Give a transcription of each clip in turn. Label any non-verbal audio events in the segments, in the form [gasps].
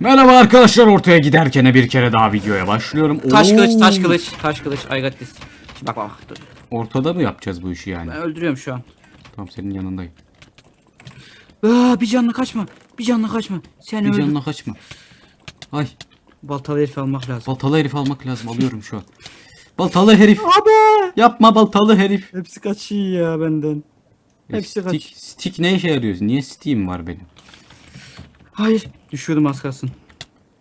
Merhaba arkadaşlar ortaya giderken bir kere daha videoya başlıyorum. Taş kılıç, taş kılıç, taş kılıç. I got this. Şimdi bak bak. Dur. Ortada mı yapacağız bu işi yani? Ben öldürüyorum şu an. Tamam senin yanındayım. Aa, bir canla kaçma. Bir canla kaçma. Sen Bir öldün. canına kaçma. Ay Baltalı herif almak lazım. baltalı herif almak lazım alıyorum şu an. Baltalı herif. Abi. Yapma baltalı herif. Hepsi kaçıyor ya benden. Hepsi kaç. stick, stick ne işe yarıyor? Niye Steam var benim? Hayır. Düşüyordum az kalsın.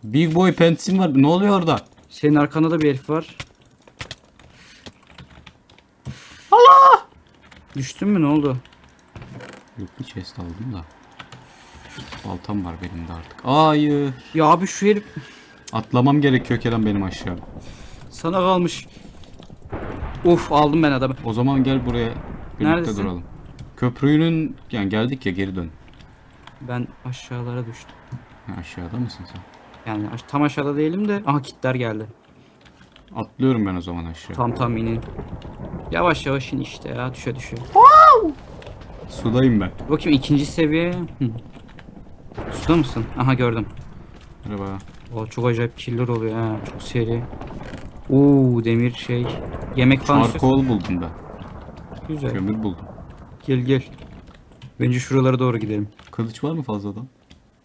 Big boy pensim var. Ne oluyor orada? Senin arkanda da bir herif var. Allah! Düştün mü ne oldu? Yok bir chest aldım da. Baltam var benim de artık. Hayır. Ya abi şu herif Atlamam gerekiyor Kerem benim aşağı. sana kalmış. Uf aldım ben adamı. O zaman gel buraya. Birlikte Neredesin? duralım. Köprünün yani geldik ya geri dön. Ben aşağılara düştüm. Ha, aşağıda mısın sen? Yani aş- tam aşağıda değilim de. Aha kitler geldi. Atlıyorum ben o zaman aşağı. Tam tam inin. Yavaş yavaş in işte ya düşe düşe. Sudayım ben. Bakayım ikinci seviye. Hı. Suda mısın? Aha gördüm. Merhaba. O çok acayip killer oluyor ha. Çok seri. Oo demir şey. Yemek falan istiyorsan- Charcoal buldum ben. Güzel. Kömür buldum. Gel gel. Bence şuralara doğru gidelim. Kılıç var mı fazladan?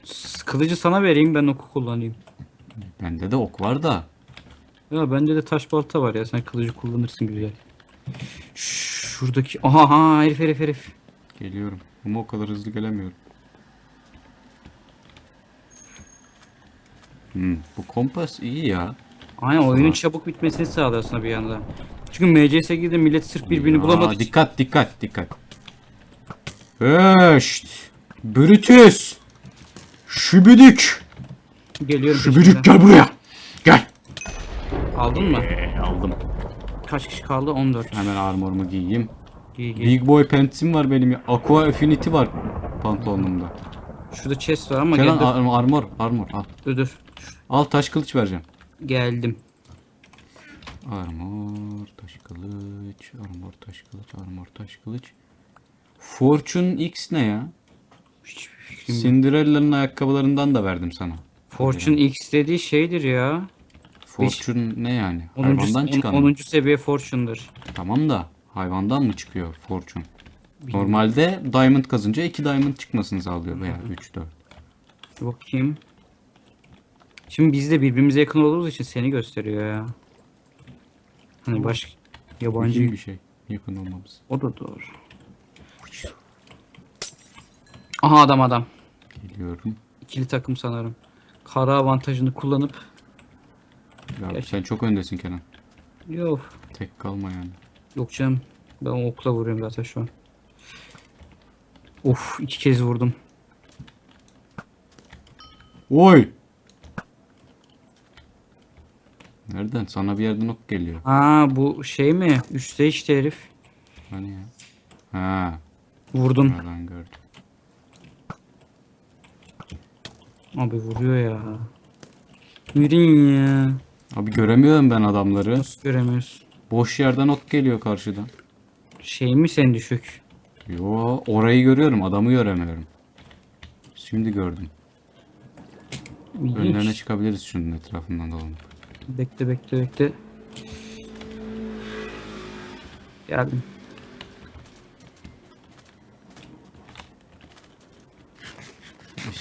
S- Kılıcı sana vereyim ben oku kullanayım. Bende de ok var da. Ya bende de taş balta var ya sen kılıcı kullanırsın güzel. Şuradaki aha aha herif herif herif. Geliyorum. Ama o kadar hızlı gelemiyorum. Hmm, bu kompas iyi ya. Aynen oyunun çabuk bitmesini sağlıyor aslında bir yanda. Çünkü MCS'de millet sırf birbirini bulamadı. Dikkat dikkat dikkat. Höşt. Brutus. Şübüdük. Geliyorum Şübüdük peşinden. gel buraya. Gel. Aldın mı? Ee, aldım. Kaç kişi kaldı? 14. Hemen armorumu giyeyim. İyi iyi. Big boy pentsim var benim ya. Aqua Affinity var pantolonumda. Şurada chest var ama Kenan gel dur. ar- armor armor al. dur dur. Al taş kılıç vereceğim. Geldim. Armor, taş kılıç, armor, taş kılıç, armor, taş kılıç. Fortune X ne ya? Fikrim yok. Cinderella'nın ayakkabılarından da verdim sana. Fortune X dediği şeydir ya. Fortune ne yani? 10. Hayvandan çıkan mı? 10. seviye Fortune'dır. Tamam da hayvandan mı çıkıyor Fortune? Normalde diamond kazınca 2 diamond çıkmasını sağlıyor veya 3 4. Dur bakayım. Şimdi biz de birbirimize yakın olduğumuz için seni gösteriyor ya. Hani başka yabancı bir şey yakın olmamız. o da doğru. Aha adam adam. Geliyorum. İkili takım sanırım. Kara avantajını kullanıp Ya Gerçi- sen çok öndesin Kenan. yok Tek kalma yani. yok canım. Ben okla vuruyorum zaten şu an. Of iki kez vurdum. Oy! Nereden? Sana bir yerden ok geliyor. Ha bu şey mi? Üçte işte herif. Hani ya? Ha, Vurdum. nereden gördüm. Abi vuruyor ya. Yürüyün ya. Abi göremiyorum ben adamları. Göremiyoruz. Boş yerden ok geliyor karşıdan. Şey mi sen düşük? Yo, orayı görüyorum, adamı göremiyorum. Şimdi gördüm. İlginç. Önlerine çıkabiliriz şunun etrafından dolanıp. Bekle bekle bekle. Geldim.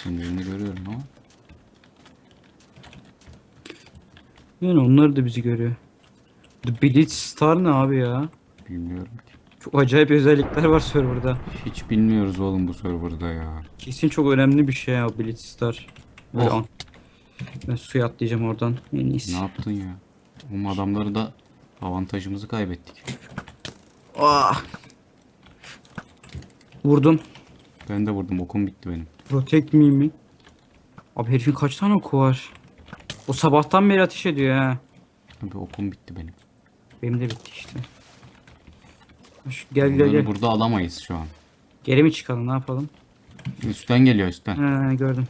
İsimlerini görüyorum ama. Yani onlar da bizi görüyor. The Blitz Star ne abi ya? Bilmiyorum ki. Çok acayip özellikler var serverda. Hiç bilmiyoruz oğlum bu serverda ya. Kesin çok önemli bir şey ya Blitz Star. Böyle Oh. an- Ben suya atlayacağım oradan. En iyisi. Ne yaptın ya? Oğlum adamları da avantajımızı kaybettik. Ah! Vurdum. Ben de vurdum, okum bitti benim. Protect me mi? Abi herifin kaç tane oku var? O sabahtan beri ateş ediyor ha. Abi okum bitti benim. Benim de bitti işte. Şu- Gel gel Bunları gel. burada alamayız şu an. Geri mi çıkalım ne yapalım? Üstten geliyor üstten. He gördüm.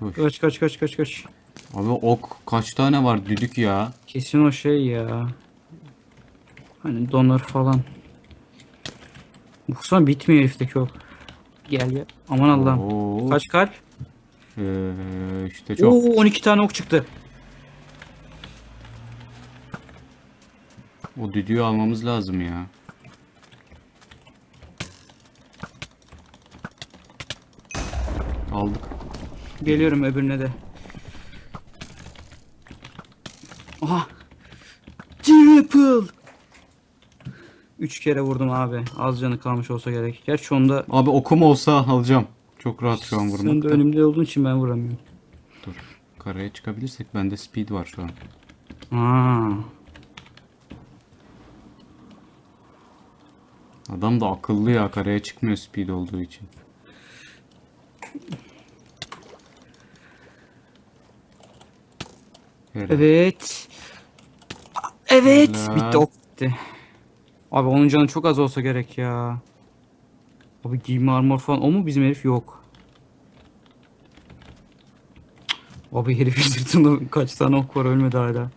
Koş. Kaç kaç kaç kaç kaç. Abi ok kaç tane var düdük ya. Kesin o şey ya. Hani donör falan. Sonra bitmiyor herifteki ok. Gel gel. Aman Allah'ım. Oo. Kaç kalp? Ee, işte çok. Oo 12 tane ok çıktı. O düdüğü almamız lazım ya. Aldık. Geliyorum öbürüne de. Aha. Triple. Üç kere vurdum abi. Az canı kalmış olsa gerek. Gerçi onda Abi okum olsa alacağım. Çok rahat şu an sen de vurmakta. önümde olduğun için ben vuramıyorum. Dur. Karaya çıkabilirsek bende speed var şu an. Aa. Adam da akıllı ya karaya çıkmıyor speed olduğu için. Helal. Evet. Evet. Helal. Bitti ok bitti. Abi onun canı çok az olsa gerek ya. Abi giyme armor falan o mu bizim herif yok. Abi herifin sırtında [laughs] kaç tane ok var ölmedi hala.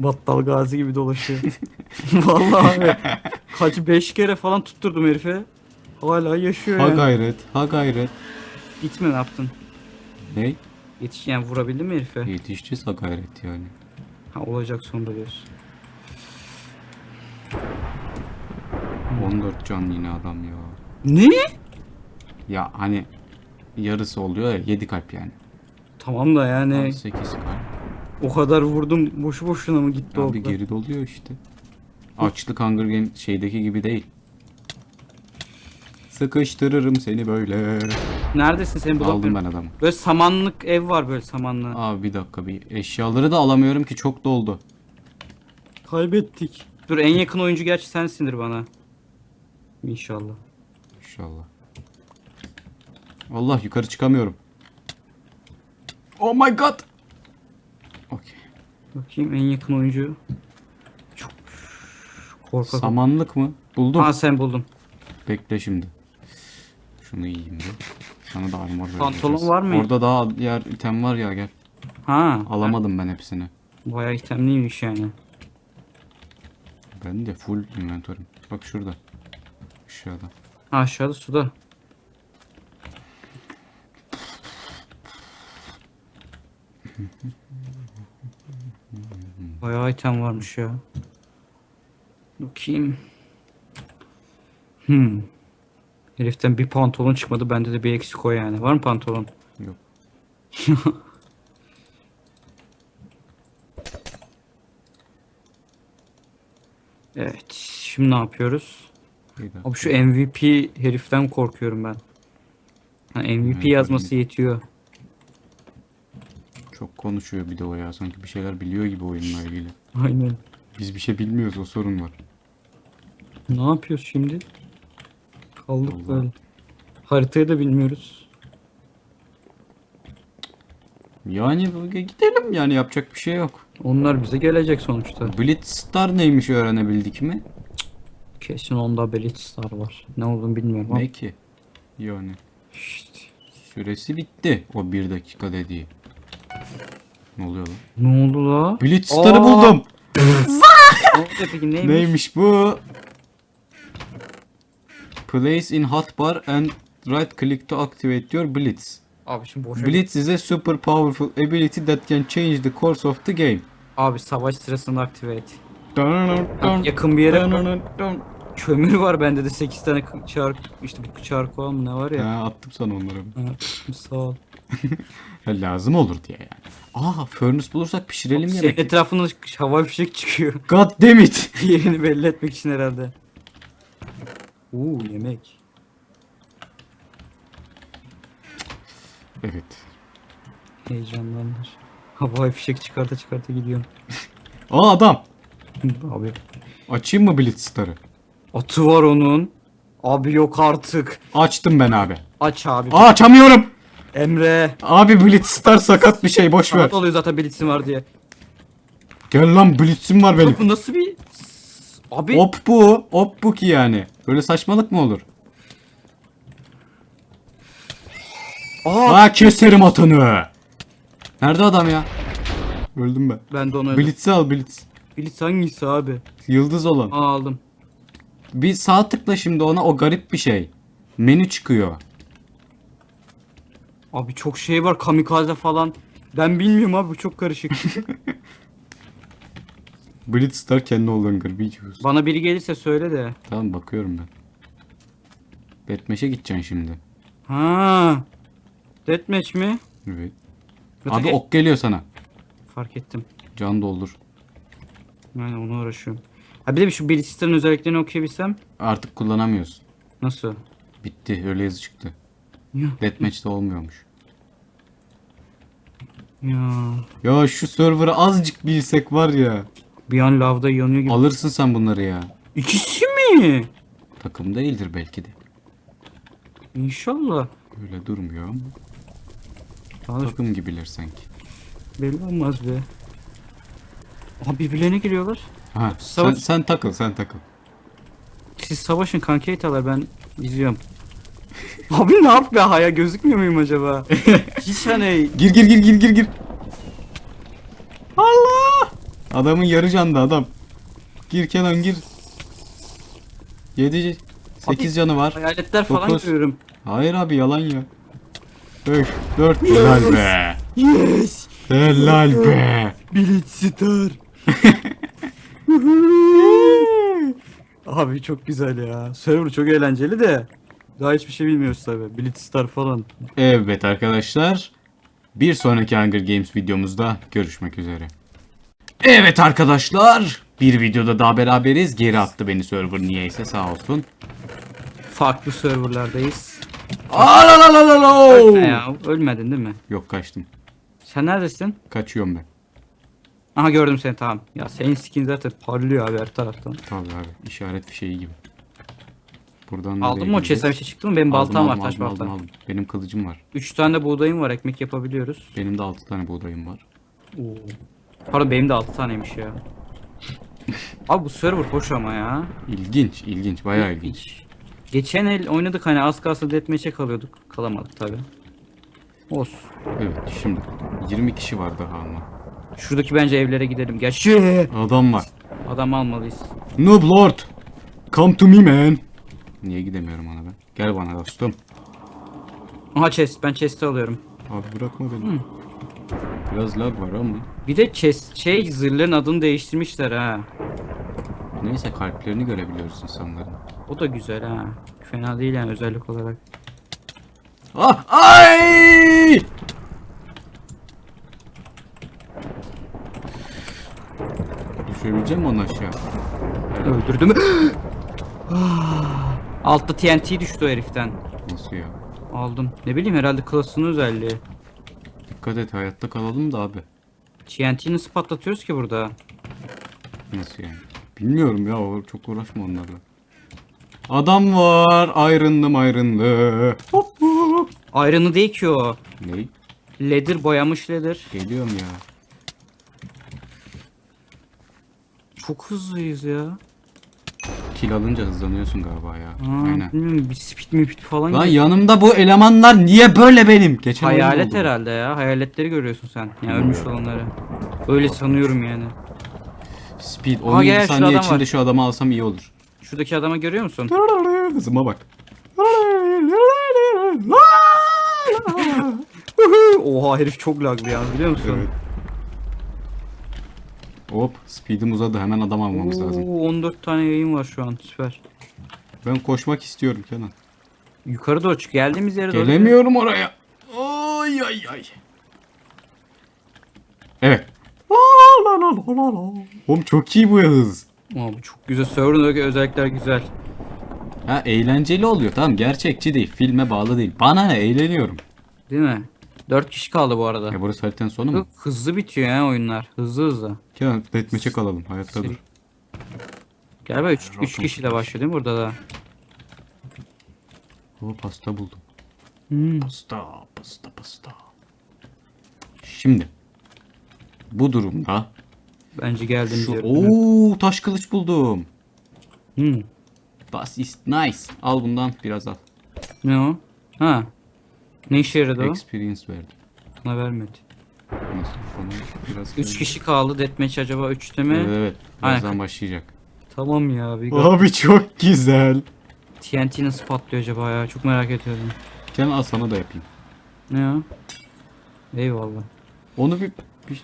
Battal gazi gibi dolaşıyor. [laughs] Vallahi abi. Kaç beş kere falan tutturdum herife. Hala yaşıyor Ha yani. gayret, ha gayret. Gitme ne yaptın? Ne? Yetiş yani vurabildin mi herife? Yetişeceğiz ha gayret yani. Ha olacak sonunda diyorsun. 14 can yine adam ya. Ne? Ya hani yarısı oluyor ya 7 kalp yani. Tamam da yani 8 kalp. o kadar vurdum boşu boşuna mı gitti Abi o? geri doluyor işte. Açlık Hunger Games şeydeki gibi değil. Sıkıştırırım seni böyle. Neredesin seni Aldım bulamıyorum. ben adamı. Böyle samanlık ev var böyle samanlı. Abi bir dakika bir eşyaları da alamıyorum ki çok doldu. Kaybettik. Dur en yakın oyuncu gerçi sensindir bana. İnşallah. İnşallah. Allah yukarı çıkamıyorum. Oh my god. Okey. Bakayım en yakın oyuncu. Çok korkak. Samanlık mı? Buldum. Ha sen buldum. Bekle şimdi. Şunu yiyeyim de. Sana da armor vereceğiz. Pantolon var mı? Orada daha diğer item var ya gel. Ha. Alamadım ben hepsini. Bayağı itemliymiş yani. Ben de full inventörüm. Bak şurada. Aşağıda. Ha, aşağıda suda. [laughs] Bayağı item varmış ya. Bakayım. Hmm. Heriften bir pantolon çıkmadı. Bende de bir eksik o yani. Var mı pantolon? Yok. [laughs] Evet. Şimdi ne yapıyoruz? Abi şu MVP heriften korkuyorum ben. Ha, MVP Evet, yazması yetiyor. Çok konuşuyor bir de o ya. Sanki bir şeyler biliyor gibi oyunla ilgili. Aynen. Biz bir şey bilmiyoruz o sorun var. Ne yapıyoruz şimdi? Kaldık Vallahi. böyle. Haritayı da bilmiyoruz. Yani bu- gidelim yani yapacak bir şey yok. Onlar bize gelecek sonuçta. Blitzstar neymiş öğrenebildik mi? Kesin onda Blitzstar var. Ne olduğunu bilmiyorum ama. Ne ki? Yani İşte. süresi bitti o bir dakika dediği. Ne oluyor lan? Ne oldu la? Blitzstar'ı Aa! buldum. Ne oldu peki neymiş? Neymiş bu? Place in hotbar and right click to activate your blitz. Abi şimdi boşa Blitz is a super powerful ability that can change the course of the game. Abi savaş sırasında aktive et. Dun, dun, Yakın bir yere. Kömür var bende de 8 tane çark işte bir çark var mı ne var ya. Ha, attım sana onları. Ha, sağ ol. [laughs] Lazım olur diye yani. Aa furnace bulursak pişirelim Senin yemek. etrafında hava fişek çıkıyor. God damn it. [laughs] Yerini belli etmek için herhalde. Uuu yemek. Evet. Heyecanlandır. Havai fişek çıkarta çıkarta gidiyorum. [laughs] Aa adam. Abi. Açayım mı Blitzstar'ı? Atı var onun. Abi yok artık. Açtım ben abi. Aç abi. Aa açamıyorum. Emre. Abi Blitzstar sakat bir şey boş ver. Saat oluyor zaten blitzim var diye. Gel lan Blitz'im var benim. Bu nasıl bir... Abi. Hop bu. Hop bu ki yani. Böyle saçmalık mı olur? Aa, Aa keserim atını. Nerede adam ya? Öldüm ben. ben de onu öldüm. Blitz'i al Blitz. Blitz hangisi abi? Yıldız olan. Aa aldım. Bir sağ tıkla şimdi ona o garip bir şey. Menü çıkıyor. Abi çok şey var kamikaze falan. Ben bilmiyorum abi bu çok karışık. Blitzstar can no longer be used. Bana biri gelirse söyle de. Tamam bakıyorum ben. Deathmatch'e gideceksin şimdi. Ha. Deathmatch mi? Evet. Öteki- Abi ok geliyor sana. Fark ettim. Can doldur. Yani ona uğraşıyorum. Ha bir de şu Blitzster'ın özelliklerini okuyabilsem. Artık kullanamıyorsun. Nasıl? Bitti. Öyle yazı çıktı. Ya. Deathmatch'te olmuyormuş. Ya. Ya şu server'ı azıcık bilsek var ya. Bir an lavda yanıyor gibi. Alırsın sen bunları ya. İkisi mi? Takım değildir belki de. İnşallah. Öyle durmuyor ama takım gibiler sanki. belli olmaz be. Aha birbirlerine giriyorlar. Ha, sen, Savaş- sen takıl sen takıl. Siz savaşın kankeytalar ben izliyorum. Abi ne yap be haya gözükmüyor muyum acaba? Hiç hani Gir gir gir gir gir gir. Allah! Adamın yarı canlı adam. Gir Kenan gir. 7 8 canı var. hayaletler falan Dokuz. görüyorum. Hayır abi yalan ya. 5 4 helal be. Yes! Helal be. Blitzstar. [laughs] Abi çok güzel ya. Server çok eğlenceli de. Daha hiçbir şey bilmiyoruz tabi. Blitzstar falan. Evet arkadaşlar. Bir sonraki Hunger Games videomuzda görüşmek üzere. Evet arkadaşlar. Bir videoda daha beraberiz. Geri attı beni server niyeyse sağ olsun. Farklı serverlardayız. Alalalalo! Ölme ya. Ölmedin değil mi? Yok kaçtım. Sen neredesin? Kaçıyorum ben. Aha gördüm seni tamam. Ya senin skin zaten parlıyor abi her taraftan. Tabii abi işaret fişeği gibi. Buradan Aldın nereye mı o gideceğiz? bir şey çıktı mı? Benim Aldım, baltam var aldım, taş aldım, aldım, aldım. Benim kılıcım var. 3 tane de buğdayım var ekmek yapabiliyoruz. Benim de 6 tane buğdayım var. Oo. Pardon benim de 6 taneymiş ya. [laughs] Abi bu server hoş ama ya. İlginç, ilginç, bayağı ilginç. Geçen el oynadık hani az kalsın deathmatch'e kalıyorduk. Kalamadık tabi. Olsun. Evet, şimdi 20 kişi var daha ama. Şuradaki bence evlere gidelim. Gel şu Adam var. adam almalıyız. Noob Lord, come to me man. Niye gidemiyorum ona ben? Gel bana dostum. Aha chest ben chest'i alıyorum. Abi bırakma beni. Biraz lag var ama. Bir de chest şey zırhların adını değiştirmişler ha. Neyse kalplerini görebiliyoruz insanların. O da güzel ha. Fena değil yani özellik olarak. Ah! Ay! Düşürebileceğim mi onu aşağı? Helal. Öldürdü mü? [gasps] Altta TNT düştü o heriften. Nasıl ya? Aldım. Ne bileyim herhalde klasının özelliği. Dikkat et hayatta kalalım da abi. TNT'yi nasıl patlatıyoruz ki burada? Nasıl yani? Bilmiyorum ya o çok uğraşma onlarla. Adam var ayrınlı ayrınlı. Hop hop. Ayrını değil ki o. Ne? Leather boyamış leather. Geliyorum ya. Çok hızlıyız ya. Kill alınca hızlanıyorsun galiba ya. Aa, Aynen. bilmiyorum bir speed mi speed falan. Lan geliyor. yanımda bu elemanlar niye böyle benim? Geçen Hayalet oldu. herhalde ya. Hayaletleri görüyorsun sen. Yani ölmüş olanları. Öyle sanıyorum yani. Speed Aa, 17 gel, şurada saniye adam içinde var. şu adamı alsam iyi olur. Şuradaki adama görüyor musun? Hızıma bak. [laughs] Oha herif çok laglı ya biliyor musun? Evet. Hop speedim uzadı hemen adam almamız lazım. Oo, 14 tane yayın var şu an süper. Ben koşmak istiyorum Kenan. Yukarı doğru çık. Geldiğimiz yere doğru. Gelemiyorum oraya. Ay ay ay. Evet. Oğlum çok iyi bu hız. Abi çok güzel. Server'ın özellikler güzel. Ha eğlenceli oluyor tamam gerçekçi değil filme bağlı değil. Bana ne eğleniyorum. Değil mi? 4 kişi kaldı bu arada. Ya burası haritanın sonu mu? Hızlı bitiyor ya oyunlar. Hızlı hızlı. Kenan deathmatch'e kalalım hayatta dur. Galiba 3 3 kişiyle başlıyor değil mi burada da? O pasta buldum. Hmm. Pasta pasta pasta. Şimdi. Bu durumda Bence geldiğimiz şu ooo taş kılıç buldum. Hmm. Das ist nice. Al bundan biraz al. Ne o? Ha. Ne işe yaradı o? Experience verdi. Bana vermedi. Nasıl? Biraz 3 verdi. kişi kaldı. Deathmatch acaba 3'te mi? Evet, evet. Aynen. Birazdan başlayacak. Tamam ya. Bir Abi çok güzel. TNT nasıl patlıyor acaba ya? Çok merak ediyorum. Kenan al sana da yapayım. Ne ya? Eyvallah. Onu bir... bir...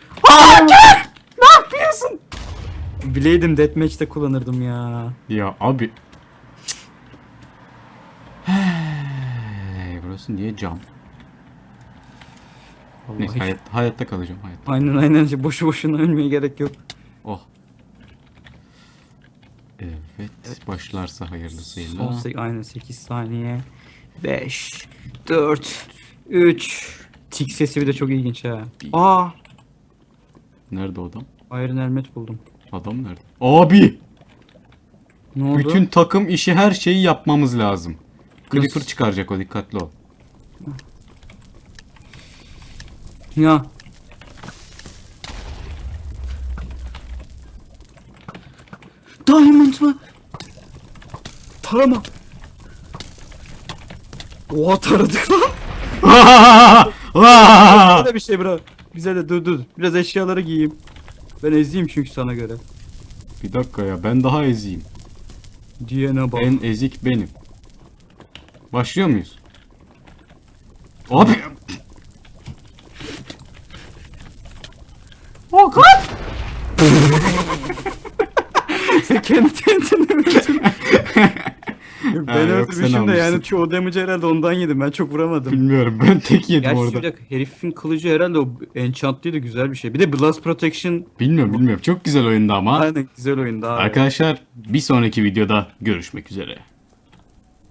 Bileydim deathmatch'te kullanırdım ya. Ya abi... Hey, burası niye cam? Vallahi Neyse hiç- hayat, hayatta kalacağım hayatta. Aynen aynen şey, boşu boşuna ölmeye gerek yok. Oh. Evet, başlarsa hayırlısıyla. Son sek- aynen 8 saniye. 5 4 3 Tik sesi bir de çok ilginç ha. Bir- Aa, Nerede o adam? Iron Helmet buldum. Adam nerede? Abi! Ne oldu? Bütün takım işi her şeyi yapmamız lazım. Nasıl? çıkaracak o dikkatli ol. Ya. Diamond mı? Tarama. Oha taradık lan. [laughs] Böyle bir şey bro. Bize de dur dur. Biraz eşyaları giyeyim. Ben eziyim çünkü sana göre. Bir dakika ya ben daha eziyim. Diyene bak. En ezik benim. Başlıyor muyuz? Abi! Sen [laughs] kendi? Yok, Ha, ben öldürmüşüm de yani çoğu damage herhalde ondan yedim. Ben çok vuramadım. Bilmiyorum ben tek yedim Gerçi orada. bir dakika herifin kılıcı herhalde o enchantlıydı güzel bir şey. Bir de Blast Protection Bilmiyorum bilmiyorum çok güzel oyundu ama. aynen güzel oyunda abi. Arkadaşlar bir sonraki videoda görüşmek üzere.